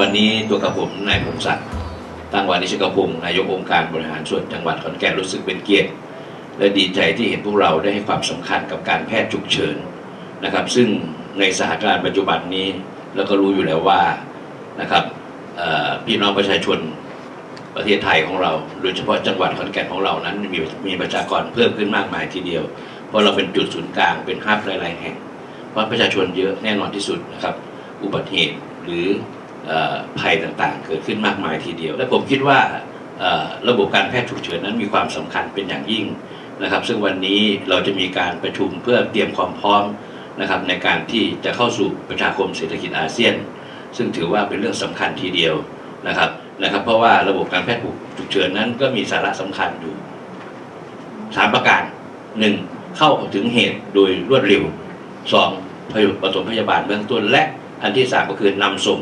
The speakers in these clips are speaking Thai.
วันนี้ตัวกับผมนายพงศักดิ์ตั้งวานิชกพงศ์นายกองค์การบริหารส่วนจังหวัดขอนแก่นรู้สึกเป็นเกียรติ และดีใจที่เห็นพวกเราได้ให้ความสำคัญกับการแพทย์ฉุกเฉินนะครับ ซึ่งในสถานการณ์ปัจจุบันนี้เราก็รู้อยู่แล้วว่านะครับพี่น้องประชาชนประเทศไทยของเราโดยเฉพาะจังหวัดขอนแก่นของเรานั้นมีมีประชากรเพิ่มขึ้นมากมายทีเดียว เพราะเราเป็นจุดศูนย์กลางเป็นฮับหลายๆแห่ง เพราะประชาชนเยอะแน่นอนที่สุดนะครับ อุบัติเหตุหรือ ภัยต่างๆ เกิดขึ้นมากมายทีเดียว และผมคิดว่าระบบการแพทย์ฉุกเฉินนั้นมีความสำคัญเป็นอย่างยิ่งนะครับ ซึ่งวันนี้เราจะมีการประชุมเพื่อเตรียมความพร้อมนะครับในการที่จะเข้าสู่ประชาคมเศรษฐกิจอาเซียน ซึ่งถือว่าเป็นเรื่องสำคัญทีเดียวนะครับนะครับ เพราะว่าระบบการแพทย์ฉุกเฉินนั้นก็มีสาระสำคัญอยู่สามประการหนึ่งเข้าถึงเหตุโดยรวดเร็วสองปฐมพยาบาลเบื้องต้นและอันที่สามก็คือนำส่ง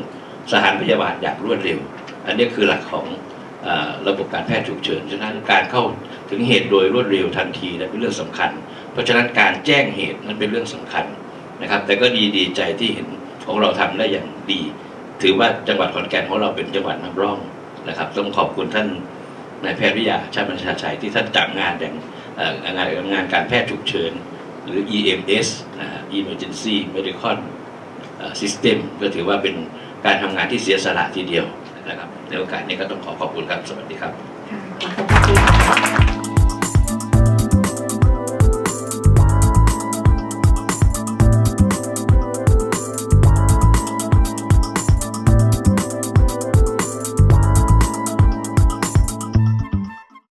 สถานพยาบาลอย่างรวดเร็ว อันนี้คือหลักของอระบบการแพทย์ฉุกเฉิน ฉะนั้นการเข้าถึงเหตุโดยรวดเร็วทันทีนั้นเป็นเรื่องสำคัญ เพราะฉะนั้นการแจ้งเหตุนั้นเป็นเรื่องสำคัญนะครับ แต่ก็ดีดีใจที่เห็นของเราทำได้อย่างดี ถือว่าจังหวัดขอนแก่นของเราเป็นจังหวัดนำร่องนะครับต้องขอบคุณท่านนายแพทย์วิทยาชาติบัญชาชัยที่ท่านจับงานอย่างงานงานการแพทย์ฉุกเฉิน หรือ EMS นะฮะ Emergency Medical System ก็ถือว่าเป็น การทำงานที่เสียสละทีเดียวนะครับในโอกาสนี้ก็ต้องขอขอบคุณครับสวัสดีครับ